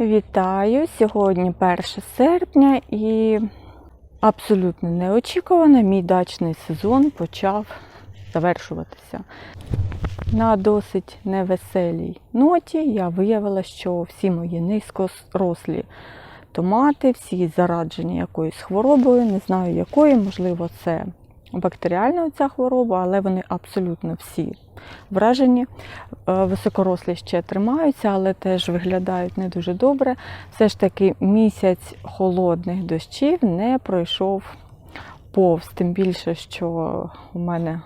Вітаю! Сьогодні 1 серпня і абсолютно неочікувано мій дачний сезон почав завершуватися. На досить невеселій ноті я виявила, що всі мої низькорослі томати, всі зараджені якоюсь хворобою, не знаю якої, можливо, це бактеріальна ця хвороба, але вони абсолютно всі вражені. Е, Високорослі ще тримаються, але теж виглядають не дуже добре. Все ж таки місяць холодних дощів не пройшов повз, тим більше, що у мене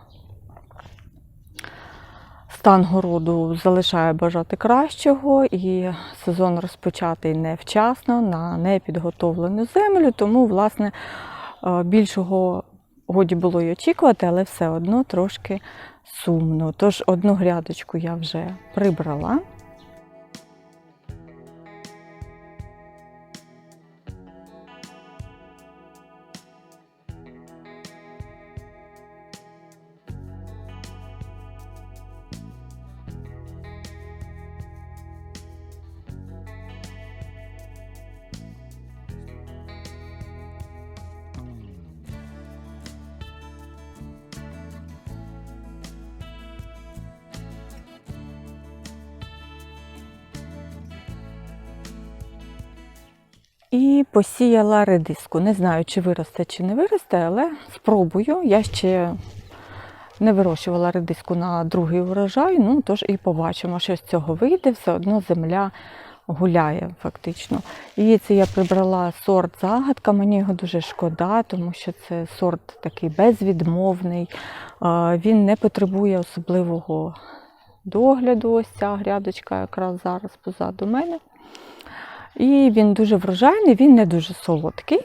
стан городу залишає бажати кращого, і сезон розпочатий невчасно на непідготовлену землю, тому, власне, е, більшого годі було й очікувати, але все одно трошки сумно. Тож одну грядочку я вже прибрала. І посіяла редиску. Не знаю, чи виросте, чи не виросте, але спробую. Я ще не вирощувала редиску на другий урожай, ну тож і побачимо, що з цього вийде. Все одно земля гуляє фактично. І це я прибрала сорт загадка. Мені його дуже шкода, тому що це сорт такий безвідмовний. Він не потребує особливого догляду. Ось ця грядочка якраз зараз позаду мене. І він дуже врожайний, він не дуже солодкий,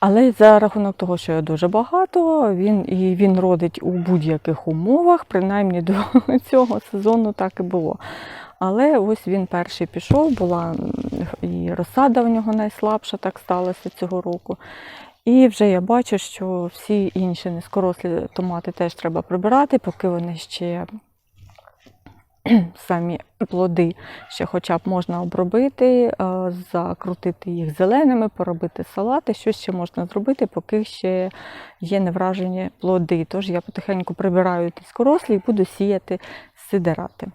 але за рахунок того, що його дуже багато, він і він родить у будь-яких умовах, принаймні до цього сезону так і було. Але ось він перший пішов, була і розсада в нього найслабша, так сталося цього року. І вже я бачу, що всі інші низькорослі томати теж треба прибирати, поки вони ще самі плоди ще хоча б можна обробити, е, закрутити їх зеленими, поробити салати. Що ще можна зробити, поки ще є невражені плоди. Тож я потихеньку прибираю тискорослі і буду сіяти сидерати.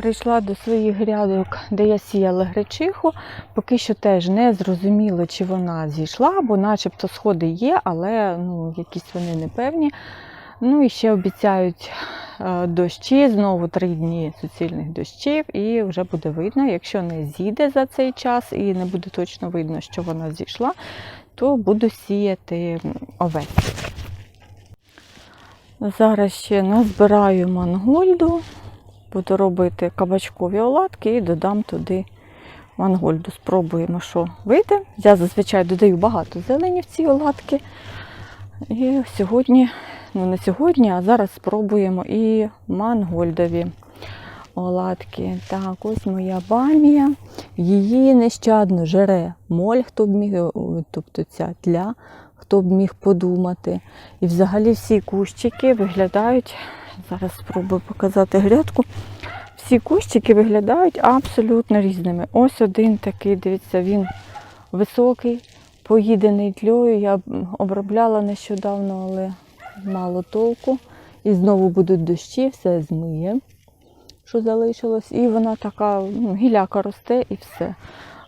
Прийшла до своїх грядок, де я сіяла гречиху. Поки що теж не зрозуміло, чи вона зійшла, бо начебто сходи є, але ну, якісь вони непевні. Ну і ще обіцяють е, дощі, знову три дні суцільних дощів, і вже буде видно, якщо не зійде за цей час і не буде точно видно, що вона зійшла, то буду сіяти овець. Зараз ще назбираю мангольду, буду робити кабачкові оладки і додам туди мангольду. Спробуємо, що вийде. Я зазвичай додаю багато зелені в ці оладки. І сьогодні, ну не сьогодні, а зараз спробуємо і мангольдові оладки. Так, ось моя бамія. Її нещадно жере моль, хто б міг, тобто ця тля, хто б міг подумати. І взагалі всі кущики виглядають. Зараз спробую показати грядку. Всі кущики виглядають абсолютно різними. Ось один такий, дивіться, він високий, поїдений тльою. Я обробляла нещодавно, але мало толку. І знову будуть дощі, все змиє, що залишилось. І вона така ну, гіляка росте і все.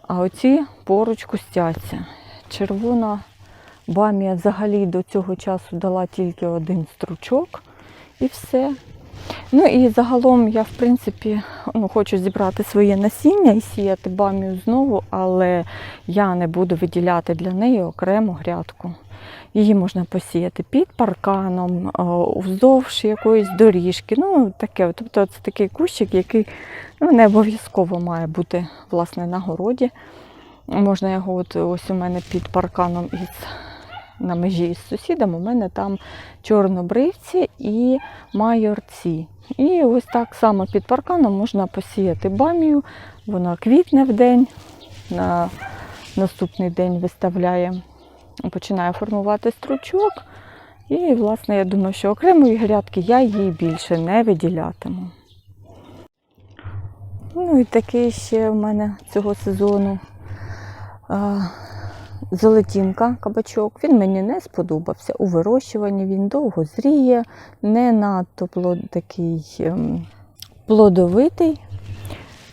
А оці поруч кустяться. Червона бамія взагалі до цього часу дала тільки один стручок і все. Ну і загалом я, в принципі, ну, хочу зібрати своє насіння і сіяти бамію знову, але я не буду виділяти для неї окрему грядку. Її можна посіяти під парканом, вздовж якоїсь доріжки. Ну, таке. Тобто це такий кущик, який ну, не обов'язково має бути власне на городі. Можна його, от ось у мене під парканом із на межі з сусідом, у мене там чорнобривці і майорці. І ось так само під парканом можна посіяти бамію, вона квітне в день, на наступний день виставляє, починає формувати стручок. І, власне, я думаю, що окремої грядки я їй більше не виділятиму. Ну і такий ще в мене цього сезону золотінка кабачок. Він мені не сподобався. У вирощуванні він довго зріє, не надто плод, такий ем, плодовитий.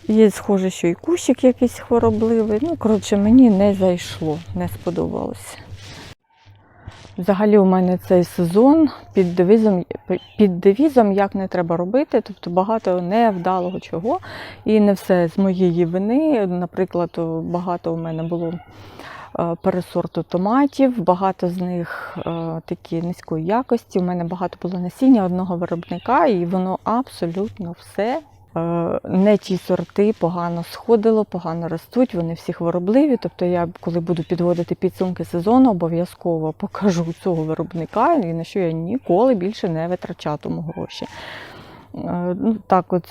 Є схоже, що і кущик якийсь хворобливий. Ну, коротше, мені не зайшло, не сподобалося. Взагалі у мене цей сезон під девізом, під девізом як не треба робити, тобто багато невдалого чого. І не все з моєї вини. Наприклад, багато у мене було пересорту томатів, багато з них е, такі низької якості. У мене багато було насіння одного виробника, і воно абсолютно все. е, Не ті сорти погано сходило, погано ростуть, вони всі хворобливі. Тобто я, коли буду підводити підсумки сезону, обов'язково покажу цього виробника, і на що я ніколи більше не витрачатиму гроші. Е, Ну, так от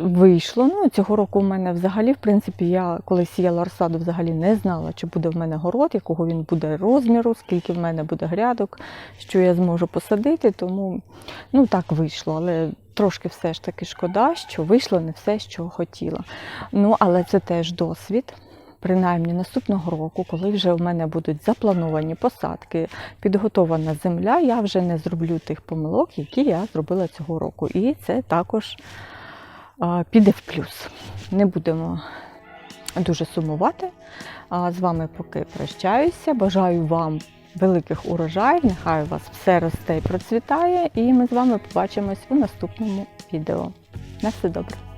вийшло. Ну, цього року у мене взагалі, в принципі, я коли сіяла розсаду, взагалі не знала, чи буде в мене город, якого він буде розміру, скільки в мене буде грядок, що я зможу посадити. Тому ну, так вийшло. Але трошки все ж таки шкода, що вийшло не все, що хотіла. Ну, але це теж досвід. Принаймні наступного року, коли вже в мене будуть заплановані посадки, підготована земля, я вже не зроблю тих помилок, які я зробила цього року. І це також піде в плюс. Не будемо дуже сумувати. З вами поки прощаюся. Бажаю вам великих урожаїв. Нехай у вас все росте і процвітає. І ми з вами побачимось у наступному відео. На все добре!